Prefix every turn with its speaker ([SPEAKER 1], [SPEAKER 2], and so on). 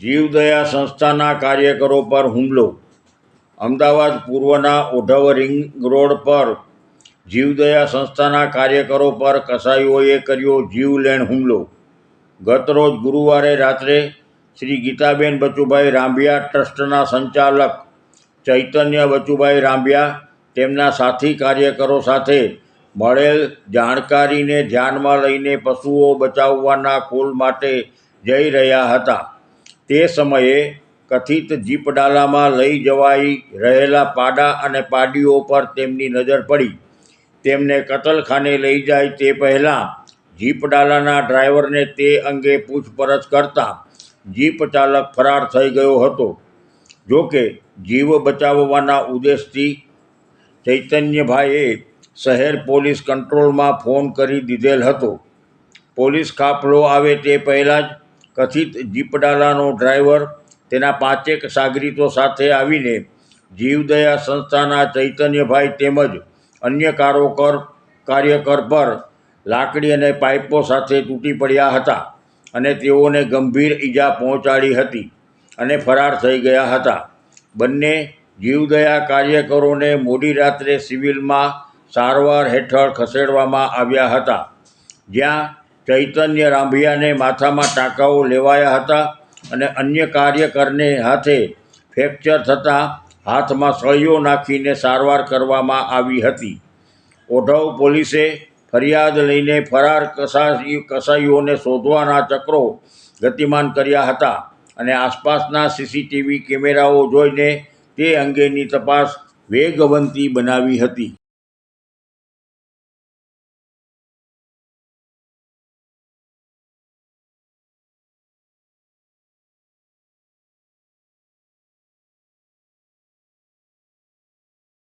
[SPEAKER 1] જીવદયા સંસ્થાના કાર્યકરો પર હુમલો. અમદાવાદ પૂર્વના ઓઢવ રિંગ રોડ પર જીવદયા સંસ્થાના કાર્યકરો પર કસાઈઓએ કર્યો જીવલેણ હુમલો. ગતરોજ ગુરુવારે રાત્રે શ્રી ગીતાબેન બચુભાઈ રાંભિયા ટ્રસ્ટના સંચાલક ચૈતન્ય બચુભાઈ રાંભિયા તેમના સાથી કાર્યકરો સાથે મળેલ જાણકારીને ધ્યાનમાં લઈને પશુઓ બચાવવાના કોલ માટે જઈ રહ્યા હતા. તે સમયે કથિત જીપડાલામાં લઈ જવાઈ રહેલા પાડા અને પાડીઓ પર તેમની નજર પડી. તેમને કતલખાને લઈ જાય તે પહેલાં જીપડાલાના ડ્રાઈવરને તે અંગે પૂછપરછ કરતા જીપ ચાલક ફરાર થઈ ગયો હતો. જોકે જીવ બચાવવાના ઉદ્દેશથી ચૈતન્યભાઈએ શહેર પોલીસ કંટ્રોલમાં ફોન કરી દીધેલ હતો. પોલીસ કાફલો આવે તે પહેલાં જ કથિત જીપડાલાનો ડ્રાઈવર તેના પાંચેક સાગરીતો સાથે આવીને જીવદયા સંસ્થાના ચૈતન્યભાઈ તેમજ અન્ય કારોકર કાર્યકર પર લાકડી અને પાઇપો સાથે તૂટી પડ્યા હતા અને તેઓને ગંભીર ઈજા પહોંચાડી હતી અને ફરાર થઈ ગયા હતા. બંને જીવદયા કાર્યકરોને મોડી રાત્રે સિવિલમાં સારવાર હેઠળ ખસેડવામાં આવ્યા હતા. જ્યાં ચૈતન્ય રાંભિયાને માથામાં ટાંકાઓ લેવાયા હતા અને અન્ય કાર્યકરને હાથે ફ્રેક્ચર થતાં હાથમાં સળીઓ નાખીને સારવાર કરવામાં આવી હતી. ઓઢવ પોલીસે ફરિયાદ લઈને ફરાર કસાઈ, કસાઈઓને શોધવાના ચક્રો ગતિમાન કર્યા હતા અને આસપાસના સીસીટીવી કેમેરાઓ જોઈને તે અંગેની તપાસ વેગવંતી બનાવી હતી.